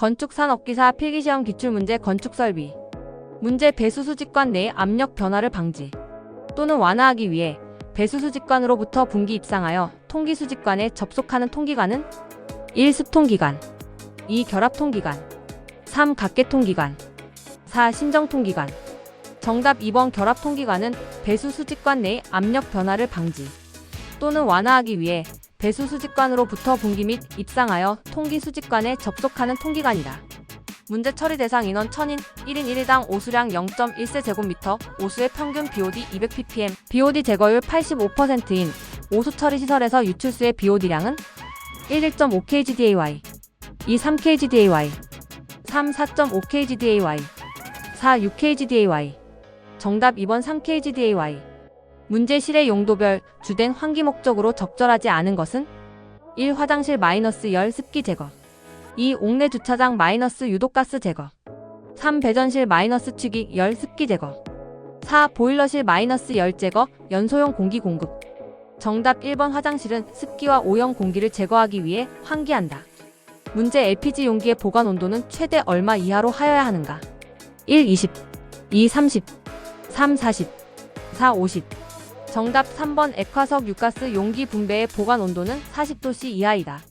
건축산업기사 필기시험 기출문제 건축설비 문제 배수수직관 내 압력 변화를 방지 또는 완화하기 위해 배수수직관으로부터 분기 입상하여 통기수직관에 접속하는 통기관은 1. 습통기관 2. 결합통기관 3. 각계통기관 4. 신정통기관 정답 2번 결합통기관은 배수수직관 내 압력 변화를 방지 또는 완화하기 위해 배수수직관으로부터 분기 및 입상하여 통기수직관에 접속하는 통기관이다. 문제 처리 대상 인원 1000인 1인 1일당 오수량 0.1세 제곱미터, 오수의 평균 BOD 200ppm, BOD 제거율 85%인 오수 처리 시설에서 유출수의 BOD량은 1 1.5kgday, 2 3kgday, 3 4.5kgday, 4 6kgday. 정답 2번 3kgday. 문제 실의 용도별 주된 환기 목적으로 적절하지 않은 것은 1. 화장실 마이너스 열 습기 제거 2. 옥내 주차장 마이너스 유독가스 제거 3. 배전실 마이너스 취기 열 습기 제거 4. 보일러실 마이너스 열 제거 연소용 공기 공급 정답 1번 화장실은 습기와 오염 공기를 제거하기 위해 환기한다. 문제 LPG 용기의 보관 온도는 최대 얼마 이하로 하여야 하는가? 1. 20 2. 30 3. 40 4. 50 정답 3번 액화석 유가스 용기 분배의 보관 온도는 40도씨 이하이다.